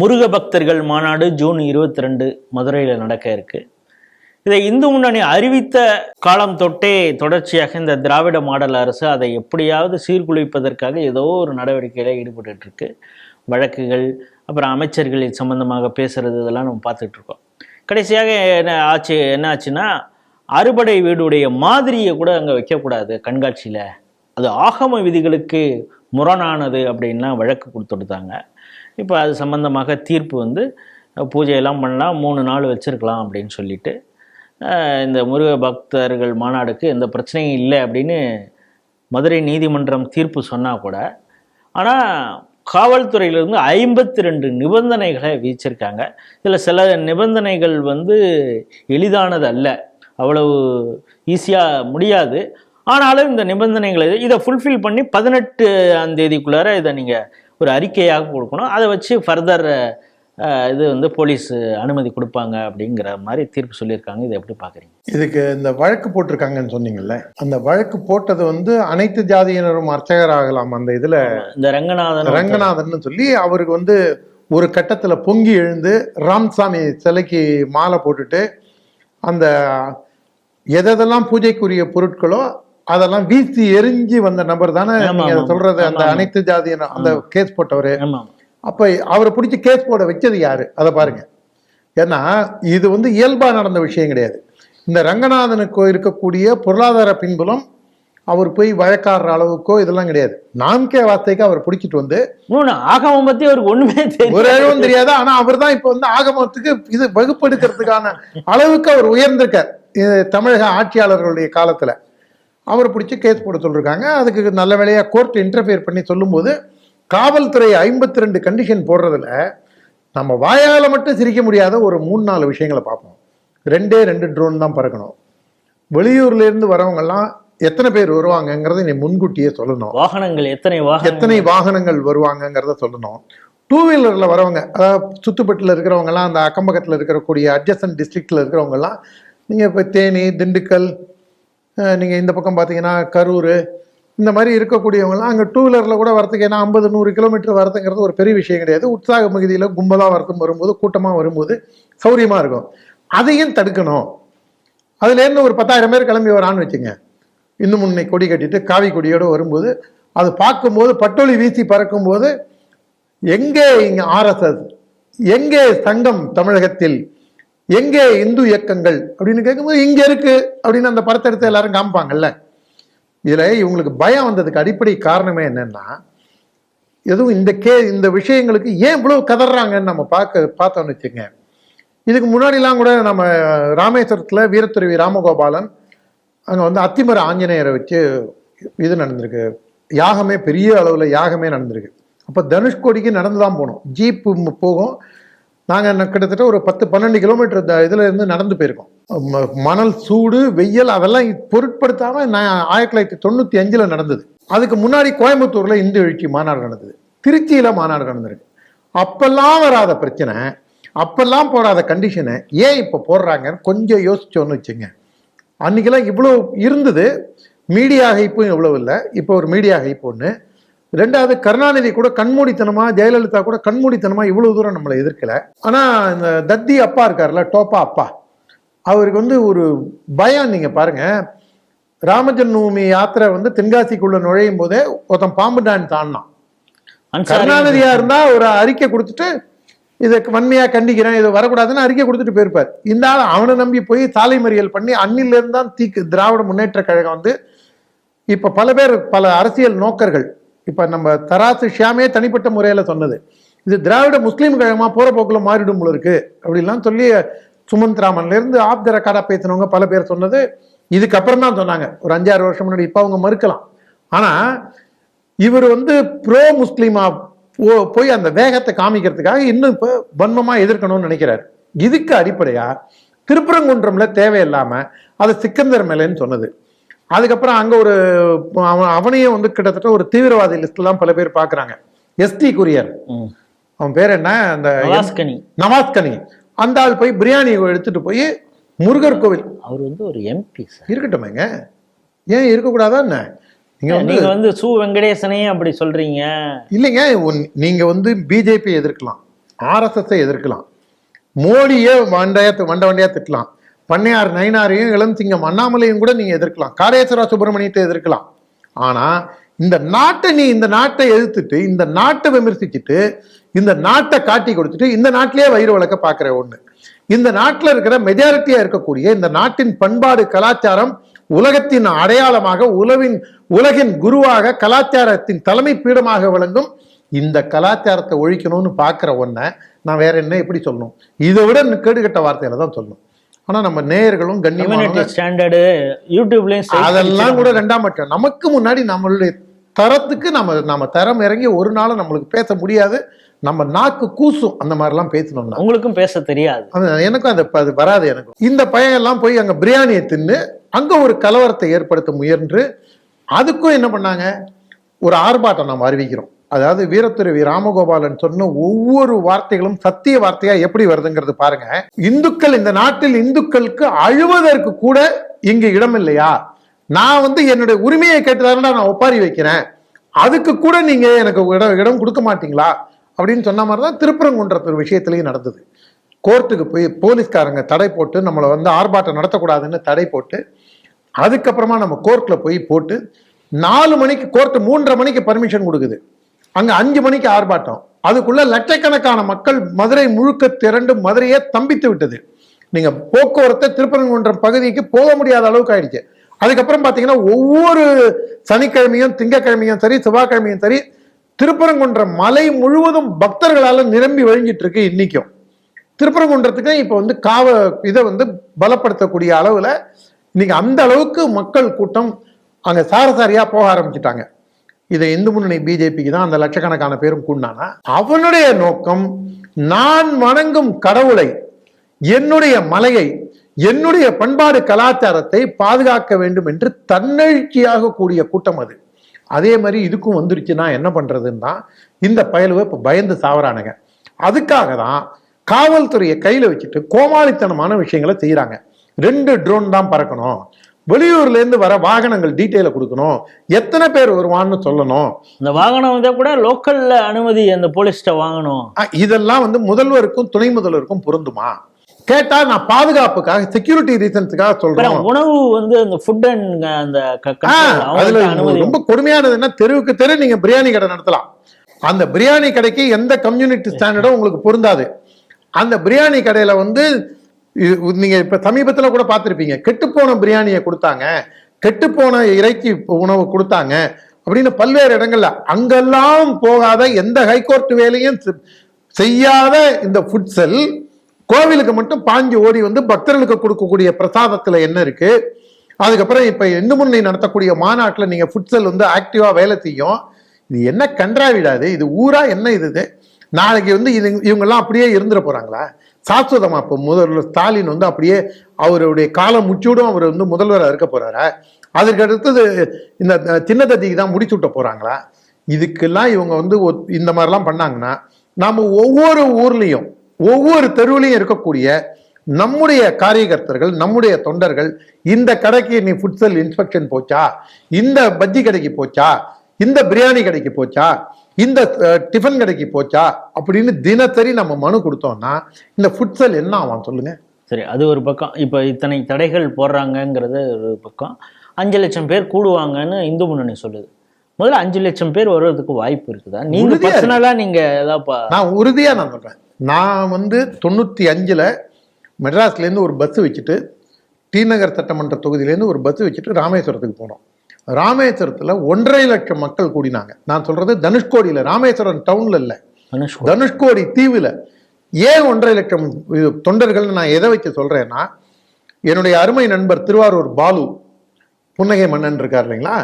முருக பக்தர்கள் மாநாடு ஜூன் இருபத்தி ரெண்டு மதுரையில் நடக்க இருக்கு. இதை இந்து முன்னணி அறிவித்த காலம் தொட்டே தொடர்ச்சியாக இந்த திராவிட மாடல் அரசு அதை எப்படியாவது சீர்குலைப்பதற்காக ஏதோ ஒரு நடவடிக்கையில் ஈடுபட்டு இருக்கு. வழக்குகள் அப்புறம் அமைச்சர்களின் சம்பந்தமாக பேசுறது இதெல்லாம் நம்ம பார்த்துட்டு இருக்கோம். கடைசியாக என்ன ஆச்சு என்ன ஆச்சுன்னா அறுபடை வீடுடைய மாதிரியை கூட அங்கே வைக்கக்கூடாது கண்காட்சியில். அது ஆகம விதிகளுக்கு முரணானது அப்படின்லாம் வழக்கு கொடுத்துடுத்தாங்க இப்போ அது சம்மந்தமாக தீர்ப்பு வந்து பூஜையெல்லாம் பண்ணலாம் மூணு நாள் வச்சுருக்கலாம் அப்படின்னு சொல்லிட்டு இந்த முருக பக்தர்கள் மாநாடுக்கு எந்த பிரச்சனையும் இல்லை அப்படின்னு மதுரை நீதிமன்றம் தீர்ப்பு சொன்னால் கூட ஆனால் காவல்துறையிலிருந்து ஐம்பத்தி ரெண்டு நிபந்தனைகளை விதிச்சிருக்காங்க. இதில் சில நிபந்தனைகள் வந்து எளிதானது அல்ல. அவ்வளவு ஈஸியாக முடியாது. ஆனாலும் இந்த நிபந்தனைகளை இதை ஃபுல்ஃபில் பண்ணி பதினெட்டு தேதிக்குள்ளார இதை நீங்கள் ஒரு அறிக்கையாக கொடுக்கணும். அதை வச்சு ஃபர்தர் இது வந்து போலீஸ் அனுமதி கொடுப்பாங்க அப்படிங்கிற மாதிரி தீர்ப்பு சொல்லியிருக்காங்க. இதை எப்படி பார்க்குறீங்க? இதுக்கு இந்த வழக்கு போட்டிருக்காங்கன்னு சொன்னீங்கல்ல அந்த வழக்கு போட்டது வந்து அனைத்து ஜாதியினரும் அர்ச்சகர் ஆகலாம் அந்த இதுல. இந்த ரங்கநாதன் ரங்கநாதன் சொல்லி அவருக்கு வந்து ஒரு கட்டத்துல பொங்கி எழுந்து ராம்சாமி சிலைக்கு மாலை போட்டுட்டு அந்த எதெல்லாம் பூஜைக்குரிய பொருட்களோ அதெல்லாம் வீசி எரிஞ்சு வந்த நபர் தானே நீங்க. சொல்றது அந்த. அனைத்து ஜாதியினர் அந்த கேஸ் போட்டவரு. அப்ப அவரை பிடிச்சி கேஸ் போட வச்சது யாரு? அதை பாருங்க. ஏன்னா இது வந்து இயல்பா நடந்த விஷயம் கிடையாது. இந்த ரங்கநாதனுக்கு இருக்கக்கூடிய பொருளாதார பின்புலம் அவர் போய் வழக்காடுற அளவுக்கோ இதெல்லாம் கிடையாது. நான்கே வார்த்தைக்கு அவர் பிடிச்சிட்டு வந்து மூணு ஆகமம் பற்றி அவருக்கு தெரியும் ஒரு அளவும் தெரியாது. ஆனா அவர் தான் இப்ப வந்து ஆகமத்துக்கு இது வகுப்பெடுக்கிறதுக்கான அளவுக்கு அவர் உயர்ந்திருக்கார். தமிழக ஆட்சியாளர்களுடைய காலத்துல. அவரை பிடிச்சி கேஸ் போட சொல்லிருக்காங்க. அதுக்கு நல்ல வேலையா கோர்ட் இன்டர்ஃபியர் பண்ணி சொல்லும்போது காவல்துறை ஐம்பத்தி ரெண்டு கண்டிஷன் போடுறதுல நம்ம வாயால மட்டும் சிரிக்க முடியாத ஒரு மூணு நாலு விஷயங்களை பார்ப்போம். ரெண்டே ரெண்டு ட்ரோன் தான் பறக்கணும். வெளியூர்ல இருந்து வரவங்க எல்லாம் எத்தனை பேர் வருவாங்கங்கிறத நீ முன்கூட்டியே சொல்லணும். வாகனங்கள் எத்தனை எத்தனை வாகனங்கள் வருவாங்கங்கிறத சொல்லணும். டூ வீலர்ல வரவங்க அதாவது சுத்துப்பட்டில் இருக்கிறவங்க எல்லாம் அந்த அக்கம் பக்கத்தில் இருக்கக்கூடிய அட்ஜசன்ட் டிஸ்ட்ரிக்ட்ல இருக்கிறவங்க எல்லாம் நீங்க இப்போ தேனி திண்டுக்கல் நீங்கள் இந்த பக்கம் பார்த்தீங்கன்னா கரூர் இந்த மாதிரி இருக்கக்கூடியவங்கலாம் அங்கே டூ வீலரில் கூட வரத்துக்கு ஏன்னா ஐம்பது நூறு கிலோமீட்டர் வரதுங்கிறது ஒரு பெரிய விஷயம் கிடையாது. உற்சாக பகுதியில் கும்பலாக வரத்தும் வரும்போது கூட்டமாக வரும்போது சௌரியமாக இருக்கும். அதையும் தடுக்கணும். அதுலேருந்து ஒரு பத்தாயிரம் பேர் கிளம்பி வரான்னு வச்சுங்க இன்னும் முன்னை கொடி கட்டிட்டு காவி கொடியோடு வரும்போது அது பார்க்கும்போது பட்டொலி வீசி பறக்கும்போது எங்கே இங்கே ஆர்எஸ்எஸ் எங்கே சங்கம் தமிழகத்தில் எங்கே இந்து இயக்கங்கள் அப்படின்னு கேட்கும்போது இங்க இருக்கு அப்படின்னு அந்த படத்தை எடுத்து எல்லாரும் காமிப்பாங்கல்ல. இதுல இவங்களுக்கு பயம் வந்ததுக்கு அடிப்படை காரணமே என்னன்னா எதுவும் இந்த கே இந்த விஷயங்களுக்கு ஏன் இவ்வளவு கதறாங்கன்னு நம்ம பார்க்க பார்த்தோம்னு வச்சுங்க இதுக்கு முன்னாடிலாம் கூட நம்ம ராமேஸ்வரத்தில் வீரத்துறவி ராமகோபாலன் அங்கே வந்து அத்திமர ஆஞ்சநேயரை வச்சு இது நடந்திருக்கு. யாகமே பெரிய அளவில் யாகமே நடந்திருக்கு. அப்போ தனுஷ்கோடிக்கு நடந்து தான் போகணும். ஜீப்பு போகும். நாங்கள் கிட்டத்தட்ட ஒரு பத்து பன்னெண்டு கிலோமீட்டர் த இதில் இருந்து நடந்து போயிருக்கோம். மணல் சூடு வெயில் அதெல்லாம் பொருட்படுத்தாமல் நான் ஆயிரத்தி தொள்ளாயிரத்தி தொண்ணூற்றி அஞ்சில் நடந்தது. அதுக்கு முன்னாடி கோயம்புத்தூரில் இந்து எழுச்சி மாநாடு நடந்தது. திருச்சியில் மாநாடு நடந்திருக்கு. அப்பெல்லாம் வராத பிரச்சனை அப்பெல்லாம் போடாத கண்டிஷனை ஏன் இப்போ போடுறாங்கன்னு கொஞ்சம் யோசிச்சோன்னு வச்சுங்க. அன்றைக்கெல்லாம் இவ்வளோ இருந்தது. மீடியா ஹைப்பும் இவ்வளோ இல்லை. இப்போ ஒரு மீடியா ஹைப் ஒன்று ரெண்டாவது கருணாநிதி கூட கண்மூடித்தனமா ஜெயலலிதா கூட கண்மூடித்தனமா இவ்வளவு தூரம் நம்மளை எதிர்க்கல. ஆனா இந்த தத்தி அப்பா இருக்கார்ல டோப்பா அப்பா அவருக்கு வந்து ஒரு பயம் நீங்க பாருங்க. ராமஜன்மபூமி யாத்திரை வந்து தென்காசிக்குள்ள நுழையும் போதே ஒருத்தன் பாம்பு டான் அன்சாரி கருணாநிதியா இருந்தா ஒரு அறிக்கை கொடுத்துட்டு இதுக்கு வன்மையா கண்டிக்கிறேன் இது வரக்கூடாதுன்னு அறிக்கை கொடுத்துட்டு போயிருப்பார். இந்த ஆள் அவனை நம்பி போய் சாலை மறியல் பண்ணி அன்னில இருந்து தான் தீக்கு திராவிட முன்னேற்ற கழகம் வந்து இப்ப பல பேர் பல அரசியல் நோக்கர்கள் இப்போ நம்ம தராசு ஷியாமே தனிப்பட்ட முறையில் சொன்னது. இது திராவிட முஸ்லீம் கழகமாக போகிற போக்கில் மாறிடும் போல இருக்கு. அப்படிலாம் சொல்லி சுமந்த் ராமன்லேருந்து ஆப் த பேசினவங்க பல பேர் சொன்னது. இதுக்கப்புறம் தான் சொன்னாங்க. ஒரு அஞ்சாறு வருஷம் முன்னாடி இப்போ அவங்க மறுக்கலாம். ஆனால் இவர் வந்து ப்ரோ முஸ்லீமாக போ- போய் அந்த வேகத்தை காமிக்கிறதுக்காக இன்னும் இப்போ வன்மமாக எதிர்க்கணும்னு நினைக்கிறாரு. இதுக்கு அடிப்படையாக திருப்பரங்குன்றம்ல தேவையில்லாமல் அதை சிக்கந்தர் மேலேன்னு சொன்னது. அதுக்கப்புறம் அங்க ஒரு அவன் அவனையும் வந்து கிட்டத்தட்ட ஒரு தீவிரவாதி லிஸ்ட்லாம் பல பேர் பாக்குறாங்க. ST courier. அவன் பேர் என்ன? அந்த நவாஸ்கனி. நவாஸ்கனி. அந்த ஆள் போய் பிரியாணி எடுத்துட்டு போய் முருகர் கோவில். அவர் வந்து ஒரு எம்பி இருக்கட்டுமேங்க ஏன் இருக்கக்கூடாதா என்ன? நீங்க வந்து சு வெங்கடேசனையும் அப்படி சொல்றீங்க. இல்லைங்க நீங்க வந்து பிஜேபி எதிர்க்கலாம். ஆர்எஸ்எஸ்ஸை எதிர்க்கலாம். மோடியே வண்டையா வண்ட வண்டியா திட்டலாம். பண்ணையார் நயினாரையும் இளம்சிங்கம் அண்ணாமலையும் கூட நீங்க எதிர்க்கலாம். காரேஸ்வரா சுப்பிரமணியத்தை எதிர்க்கலாம். ஆனா இந்த நாட்டை நீ இந்த நாட்டை எதிர்த்துட்டு இந்த நாட்டை விமர்சிச்சுட்டு இந்த நாட்டை காட்டி கொடுத்துட்டு இந்த நாட்டிலேயே வயிறு வளர்க்க பார்க்குற ஒண்ணு. இந்த நாட்டில் இருக்கிற மெஜாரிட்டியா இருக்கக்கூடிய இந்த நாட்டின் பண்பாடு கலாச்சாரம் உலகத்தின் அடையாளமாக உலவின் உலகின் குருவாக கலாச்சாரத்தின் தலைமை பீடமாக விளங்கும் இந்த கலாச்சாரத்தை ஒழிக்கணும்னு பார்க்குற ஒன்றை நான் வேற என்ன எப்படி சொல்லணும்? இதை விட கேடுகட்ட வார்த்தையில தான் சொல்லணும். ஆனா நம்ம நேயர்களும் கண்ணியமான ஸ்டாண்டர்டு யூடியூப்லயும் அதெல்லாம் கூட ரெண்டாம் பட்சம். நமக்கு முன்னாடி நம்மளுடைய தரத்துக்கு நம்ம நம்ம தரம் இறங்கி ஒரு நாளும் நம்மளுக்கு பேச முடியாது. நம்ம நாக்கு கூசும் அந்த மாதிரிலாம் பேசணும்னா. உங்களுக்கும் பேச தெரியாது. அது எனக்கும் அந்த அது வராது எனக்கும். இந்த பையன் எல்லாம் போய் அங்க பிரியாணியை தின்னு அங்க ஒரு கலவரத்தை ஏற்படுத்த முயன்று அதுக்கும் என்ன பண்ணாங்க? ஒரு ஆர்ப்பாட்டம் நம்ம அறிவிக்கிறோம். அதாவது வீரத்துறவி ராமகோபாலன் சொன்ன ஒவ்வொரு வார்த்தைகளும் சத்திய வார்த்தையா எப்படி வருதுங்கிறது பாருங்க. இந்துக்கள் இந்த நாட்டில் இந்துக்களுக்கு அழுவதற்கு கூட இங்கு இடம் இல்லையா? நான் வந்து என்னுடைய உரிமையை கேட்டுதானடா நான் ஒப்பாரி வைக்கிறேன். அதுக்கு கூட நீங்க எனக்கு இடம் இடம் கொடுக்க மாட்டீங்களா? அப்படின்னு சொன்ன மாதிரி தான் திருப்பரங்குன்றத்து விஷயத்திலையும் நடந்தது. கோர்ட்டுக்கு போய் போலீஸ்காரங்க தடை போட்டு நம்மளை வந்து ஆர்ப்பாட்டம் நடத்தக்கூடாதுன்னு தடை போட்டு அதுக்கப்புறமா நம்ம கோர்ட்ல போய் போட்டு நாலு மணிக்கு கோர்ட் மூன்றரை மணிக்கு பர்மிஷன் கொடுக்குது. அங்க அஞ்சு மணிக்கு ஆர்ப்பாட்டம். அதுக்குள்ள லட்சக்கணக்கான மக்கள் மதுரை முழுக்க திரண்டு மதுரையே தம்பித்து விட்டது. நீங்க போக்குவரத்தை திருப்பரங்குன்றம் பகுதிக்கு போக முடியாத அளவுக்கு ஆயிடுச்சு. அதுக்கப்புறம் பாத்தீங்கன்னா ஒவ்வொரு சனிக்கிழமையும் திங்கக்கிழமையும் சரி செவ்வாய்க்கிழமையும் சரி திருப்பரங்குன்றம் மலை முழுவதும் பக்தர்களால நிரம்பி வழிஞ்சிட்டு இருக்கு இன்னைக்கும். திருப்பரங்குன்றத்துக்கு இப்போ வந்து காவ இதை வந்து பலப்படுத்தக்கூடிய அளவுல இன்னைக்கு அந்த அளவுக்கு மக்கள் கூட்டம் அங்க சாரசாரியா போக ஆரம்பிச்சிட்டாங்க. இதை இந்து முன்னணி பிஜேபிக்கு தான் அந்த லட்சக்கணக்கான பேரும் கூண்டானா அவனுடைய நோக்கம் நான் வணங்கும் கடவுளை என்னுடைய மலையை என்னுடைய பண்பாடு கலாச்சாரத்தை பாதுகாக்க வேண்டும் என்று தன்னெழுச்சியாக கூடிய கூட்டம் அது. அதே மாதிரி இதுக்கும் வந்துருச்சுன்னா என்ன பண்றதுன்னா இந்த பயலுவை இப்போ பயந்து சாவறானுங்க. அதுக்காக தான் காவல்துறையை கையில வச்சுட்டு கோமாளித்தனமான விஷயங்களை செய்யறாங்க ரெண்டு ட்ரோன் தான் பறக்கணும். வெளியூர்ல இருந்து வர வாகனங்கள் டீட்டெயில கொடுக்கணும். எத்தனை பேர் வருவான்னு சொல்லணும். இந்த வாகனம் வந்தா கூட லோக்கல்ல அனுமதி அந்த போலீஸ்ட்ட வாங்கணும். இதெல்லாம் வந்து முதல்வருக்கும் துணை முதல்வருக்கும் பொருந்துமா? கேட்டா நான் பாதுகாப்புக்காக செக்யூரிட்டி ரீசன்ஸுக்காக சொல்றேன் உணவு வந்து அந்த ஃபுட் அண்ட் அந்த அதுல ரொம்ப கொடுமையானது என்ன? தெருவுக்கு தெரு நீங்க பிரியாணி கடை நடத்தலாம். அந்த பிரியாணி கடைக்கு எந்த கம்யூனிட்டி ஸ்டாண்டர்டும் உங்களுக்கு பொருந்தாது. அந்த பிரியாணி கடையில வந்து இது- நீங்க இப்ப சமீபத்துல கூட பார்த்துருப்பீங்க. கெட்டுப்போன பிரியாணியை கொடுத்தாங்க. கெட்டுப்போன இறைச்சி உணவு கொடுத்தாங்க. அப்படின்னு பல்வேறு இடங்கள்ல அங்கெல்லாம் போகாத எந்த ஹைகோர்ட் வேலையும் செ- செய்யாத இந்த ஃபுட் செல் கோவிலுக்கு மட்டும் பாஞ்சு ஓடி வந்து பக்தர்களுக்கு கொடுக்கக்கூடிய பிரசாதத்துல என்ன இருக்கு? அதுக்கப்புறம் இப்ப இந்து முன்னணி நடத்தக்கூடிய மாநாட்டில் நீங்க ஃபுட்சல் வந்து ஆக்டிவா வேலை செய்யும். இது என்ன கன்றாவிடாது? இது ஊரா என்ன இது? இது? நாளைக்கு வந்து இது இவங்கெல்லாம் அப்படியே இருந்துட போறாங்களா? சாஸ்வதமாக இப்போ முதல்வர் ஸ்டாலின் வந்து அப்படியே அவருடைய காலம் முச்சூடும் அவர் வந்து முதல்வராக இருக்க போறாரா? அதற்கு அடுத்தது இந்த சின்ன தத்திக்கு தான் முடிச்சு விட்ட போகிறாங்களா இதுக்கெல்லாம் இவங்க வந்து ஒத்- இந்த மாதிரிலாம் பண்ணாங்கன்னா நாம் ஒவ்வொரு ஊர்லேயும் ஒவ்வொரு தெருவிலையும் இருக்கக்கூடிய நம்முடைய காரியகர்த்தர்கள் நம்முடைய தொண்டர்கள் இந்த கடைக்கு நீ ஃபுட்சல் இன்ஸ்பெக்ஷன் போச்சா? இந்த பஜ்ஜி கடைக்கு போச்சா? இந்த பிரியாணி கடைக்கு போச்சா? இந்த டிஃபன் கடைக்கு போச்சா? அப்படின்னு தினசரி நம்ம மனு கொடுத்தோம்னா இந்த ஃபுட்சல் என்ன ஆகும் சொல்லுங்க. சரி அது ஒரு பக்கம். இப்போ இத்தனை தடைகள் போடுறாங்கங்கிறது ஒரு பக்கம். அஞ்சு லட்சம் பேர் கூடுவாங்கன்னு இந்து முன்னணி சொல்லுது. முதல்ல அஞ்சு லட்சம் பேர் வர்றதுக்கு வாய்ப்பு இருக்குதா? நீங்க. பர்சனலா நீங்க ஏதாவது நான் உறுதியா நான் சொல்றேன். நான் வந்து தொண்ணூத்தி அஞ்சுல மெட்ராஸ்ல இருந்து ஒரு பஸ் வச்சுட்டு டி நகர் சட்டமன்ற தொகுதியிலேருந்து ஒரு பஸ் வச்சுட்டு ராமேஸ்வரத்துக்கு போனோம். ராமேஸ்வரத்துல ஒன்றரை லட்சம் மக்கள் கூடினாங்க. நான் சொல்றது தனுஷ்கோடியில ராமேஸ்வரம் டவுன்ல இல்ல. தனுஷ்கோ தனுஷ்கோடி தீவுல ஏன் ஒன்றரை லட்சம் தொண்டர்கள்னு நான் எதை வச்சு சொல்றேன்னா என்னுடைய அருமை நண்பர் திருவாரூர் பாலு புன்னகை மன்னன் இருக்கார் இல்லைங்களா?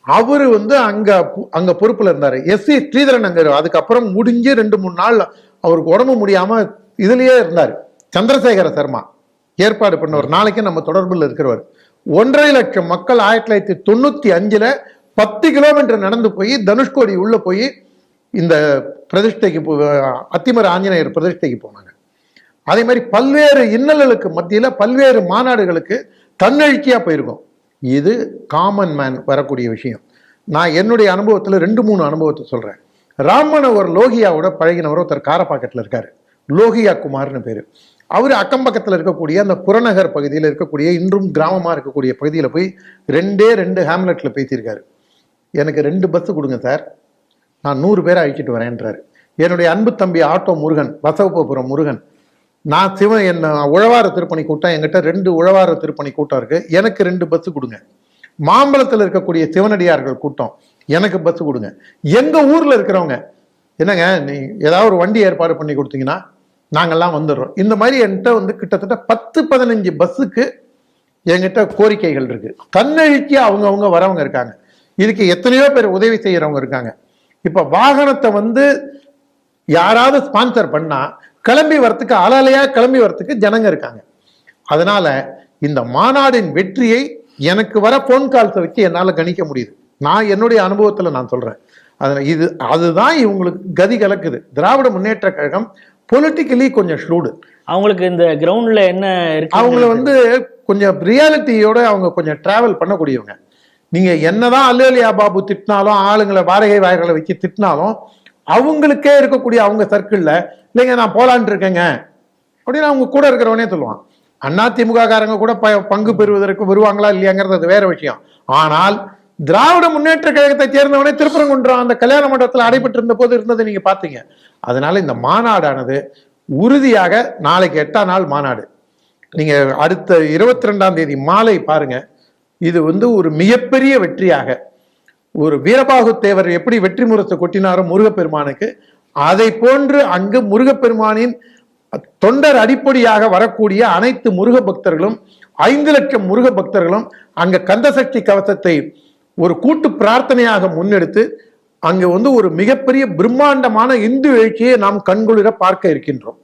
அவரு வந்து அங்க அங்க பொறுப்புல இருந்தாரு. எஸ் சி ஸ்ரீதரன் அங்க அதுக்கப்புறம் முடிஞ்சு ரெண்டு மூணு நாள் அவருக்கு உடம்பு முடியாம இதுலயே இருந்தார். சந்திரசேகர சர்மா ஏற்பாடு பண்ணவர். நாளைக்கு நம்ம தொடர்புல இருக்கிறவர். ஒன்றரை லட்சம் மக்கள் ஆயிரத்தி தொள்ளாயிரத்தி தொண்ணூத்தி அஞ்சுல பத்து கிலோமீட்டர் நடந்து போய் தனுஷ்கோடி உள்ள போய் இந்த பிரதிஷ்டைக்கு போ- அத்திமர ஆஞ்சநேயர் பிரதிஷ்டைக்கு போனாங்க. அதே மாதிரி பல்வேறு இன்னல்களுக்கு மத்தியில பல்வேறு மாநாடுகளுக்கு தன்னெழுச்சியா போயிருக்கோம். இது காமன் மேன் வரக்கூடிய விஷயம். நான் என்னுடைய அனுபவத்துல ரெண்டு மூணு அனுபவத்தை சொல்றேன். ராமன் ஒரு லோகியாவோட பழகினவர் ஒருத்தர் காரப்பாக்கெட்ல இருக்காரு. லோகியா குமார்னு பேர். அவர் அக்கம் பக்கத்தில் இருக்கக்கூடிய அந்த புறநகர் பகுதியில் இருக்கக்கூடிய இன்றும் கிராமமாக இருக்கக்கூடிய பகுதியில் போய் ரெண்டே ரெண்டு ஹேம்லெட்டில் பேசியிருக்காரு. எனக்கு ரெண்டு பஸ்ஸு கொடுங்க சார் நான் நூறு பேரை அழிச்சிட்டு வரேன்றார் என்னுடைய அன்பு தம்பி ஆட்டோ முருகன் பசவப்பபுரம் முருகன். நான் சிவன் என்ன உழவார திருப்பணி கூட்டம் என்கிட்ட ரெண்டு உழவார திருப்பணி கூட்டம் இருக்குது எனக்கு ரெண்டு பஸ்ஸு கொடுங்க. மாம்பழத்தில் இருக்கக்கூடிய சிவனடியார்கள் கூட்டம் எனக்கு பஸ்ஸு கொடுங்க. எங்கள் ஊரில் இருக்கிறவங்க என்னங்க நீ ஏதாவது ஒரு வண்டி ஏற்பாடு பண்ணி கொடுத்தீங்கன்னா நாங்கள்லாம் வந்துடுறோம். இந்த மாதிரி என்கிட்ட வந்து கிட்டத்தட்ட பத்து பதினஞ்சு பஸ்ஸுக்கு என்கிட்ட கோரிக்கைகள் இருக்குது தன்னெழுச்சி அவங்கவுங்க வரவங்க இருக்காங்க. இதுக்கு எத்தனையோ பேர் உதவி செய்கிறவங்க இருக்காங்க. இப்போ வாகனத்தை வந்து யாராவது ஸ்பான்சர் பண்ணால் கிளம்பி வரத்துக்கு அலையா கிளம்பி வரத்துக்கு ஜனங்க இருக்காங்க. அதனால் இந்த மாநாடின் வெற்றியை எனக்கு வர ஃபோன் கால்ஸை வச்சு என்னால் கணிக்க முடியுது. நான் என்னுடைய அனுபவத்தில் நான் சொல்கிறேன் அதில் இது அதுதான் இவங்களுக்கு கதி கலக்குது. திராவிட முன்னேற்ற கழகம் பொலிட்டிக்கலி கொஞ்சம் ஷ்ரூடு அவங்களுக்கு இந்த கிரவுண்ட்ல என்ன இருக்கு? அவங்கள வந்து கொஞ்சம் ரியாலிட்டியோட அவங்க கொஞ்சம் டிராவல் பண்ணக்கூடியவங்க. நீங்க என்னதான் அல்லலியா பாபு திட்டினாலும் ஆளுங்களை வாடகை வாய்களை வச்சு திட்டினாலும் அவங்களுக்கே இருக்கக்கூடிய அவங்க சர்க்கிள்ல இல்லைங்க நான் போலான் இருக்கேங்க. அப்படின்னு அவங்க கூட இருக்கிறவனே சொல்லுவான். அண்ணா திமுக காரங்க கூட ப- பங்கு பெறுவதற்கு வருவாங்களா இல்லையாங்கிறது அது வேற விஷயம். ஆனால் திராவிட முன்னேற்ற கழகத்தை சேர்ந்தவனே திருப்பரங்குன்றம் அந்த கல்யாண மண்டபத்தில் அடைபட்டு இருந்த போது இருந்ததை நீங்க பாத்தீங்க. அதனால இந்த மாநாடானது உறுதியாக நாளைக்கு எட்டாம் நாள் மாநாடு. நீங்க அடுத்த இருபத்தி ரெண்டாம் தேதி மாலை பாருங்க. இது வந்து ஒரு மிகப்பெரிய வெற்றியாக. ஒரு வீரபாகு தேவர் எப்படி வெற்றி முரத்தை கொட்டினாரோ முருகப்பெருமானுக்கு அதை போன்று அங்கு முருகப்பெருமானின் தொண்டர் அடிப்படையாக வரக்கூடிய அனைத்து முருக பக்தர்களும் ஐந்து லட்சம் முருக பக்தர்களும் அங்க கந்தசக்தி கவசத்தை ஒரு கூட்டு பிரார்த்தனையாக முன்னெடுத்து அங்கு வந்து ஒரு மிகப்பெரிய பிரம்மாண்டமான இந்து எழுச்சியை நாம் கண்குளிர பார்க்க இருக்கின்றோம்.